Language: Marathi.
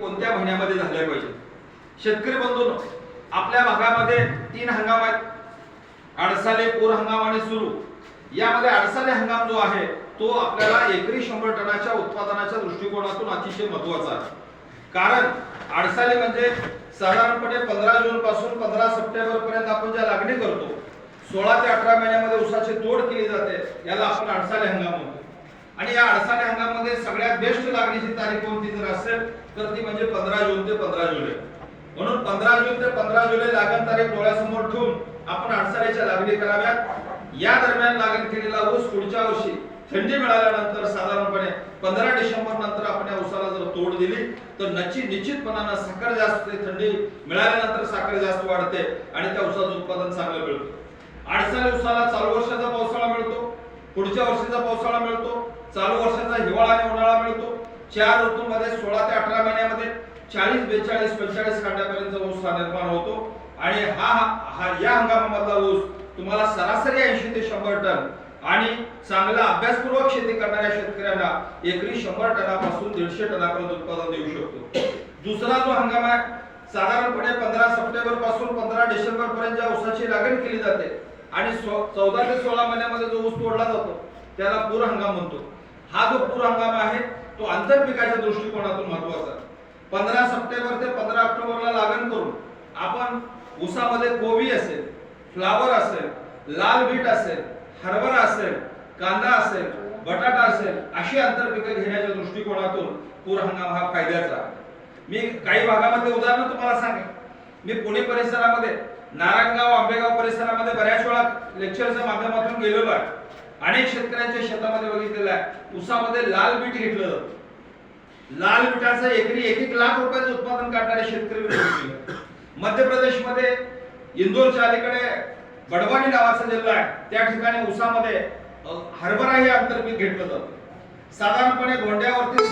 कोणत्या महिन्यामध्ये झाल्या पाहिजे? शेतकरी बंधून आपल्या भागामध्ये तीन हंगाम आहेत. अडसाले पूर हंगाम आणि सुरू. यामध्ये अडसाले हंगाम जो आहे तो आपल्याला एकरी शंभर टनाच्या उत्पादनाच्या दृष्टिकोनातून अतिशय महत्त्वाचा आहे. कारण अडसाले म्हणजे साधारणपणे पंधरा जून पासून पंधरा सप्टेंबर पर्यंत आपण ज्या लागणी करतो सोळा ते अठरा महिन्यामध्ये उसाची तोड केली जाते याला आपण अडसाले हंगाम म्हणतो. आणि या अडसाले हंगामामध्ये सगळ्यात बेस्ट लागणीची तारीख कोणती जर असेल तर ती म्हणजे पंधरा जून ते पंधरा जुलै. म्हणून पंधरा जून ते पंधरा जुलै लागण तारीख डोळ्यासमोर ठेवून आपण अडसऱ्याच्या लागणी कराव्यात. या दरम्यान लागण केलेला ऊस पुढच्या वर्षी थंडी मिळाल्यानंतर साधारणपणे पंधरा डिसेंबर नंतर आपण या उसाला जर तोड दिली तर नची निश्चितपणानं साखर जास्त थंडी मिळाल्यानंतर साखर जास्त वाढते आणि त्या उसाचं उत्पादन चांगलं मिळतं. अडचणी उसाला चालू वर्षाचा पावसाळा मिळतो पुढच्या वर्षाचा पावसाळा मिळतो चालू वर्षाचा हिवाळा आणि उन्हाळा मिळतो चार ऋतूमध्ये सोळा ते अठरा महिन्यामध्ये चाळीस बेचाळीस पंचेचाळीस काट्यापर्यंत ऊस हा निर्माण होतो. आणि हा हा या हंगामामधला ऊस तुम्हाला सरासरी ऐंशी ते शंभर टन आणि चांगला अभ्यासपूर्वक शेती करणाऱ्या शेतकऱ्यांना एकरी शंभर टनापासून दीडशे टनापर्यंत उत्पादन देऊ शकतो. दुसरा जो हंगाम आहे साधारणपणे पंधरा सप्टेंबरपासून पंधरा डिसेंबर पर्यंत ज्या ऊसाची लागण केली जाते आणि चौदा ते सोळा महिन्यामध्ये जो ऊस तोडला जातो त्याला पूर हंगाम म्हणतो. हा जो पूर हंगाम आहे तो आंतरपिकाच्या दृष्टिकोनातून महत्त्वाचा पंधरा सप्टेंबर ते पंधरा ऑक्टोबरला लागण करून आपण ऊसामध्ये कोबी असेल फ्लावर असेल लाल बीट असेल हरभरा असेल कांदा असेल बटाटा असेल अशी आंतरपिकं घेण्याच्या दृष्टिकोनातून पूर हंगाम हा फायद्याचा आहे. मी काही भागामध्ये उदाहरण तुम्हाला सांगेन. मी पुणे परिसरामध्ये नारायणगाव आंबेगाव परिसरामध्ये बऱ्याच वेळा लेक्चरच्या माध्यमातून गेलेलो आहे. अनेक शेतकऱ्यांच्या शेतामध्ये बघितलेलं आहे. उसामध्ये लाल बीट घेतलं. जातं लाल बिटाचं एकरी एक एक लाख रुपयाचं उत्पादन काढणारे शेतकरी मध्य प्रदेशमध्ये इंदोरच्या अलीकडे बडवाणी नावाचा जिल्हा आहे. त्या ठिकाणी उसामध्ये हरभरा हे आंतरपीक घेतलं जातं. साधारणपणे गोंड्यावरती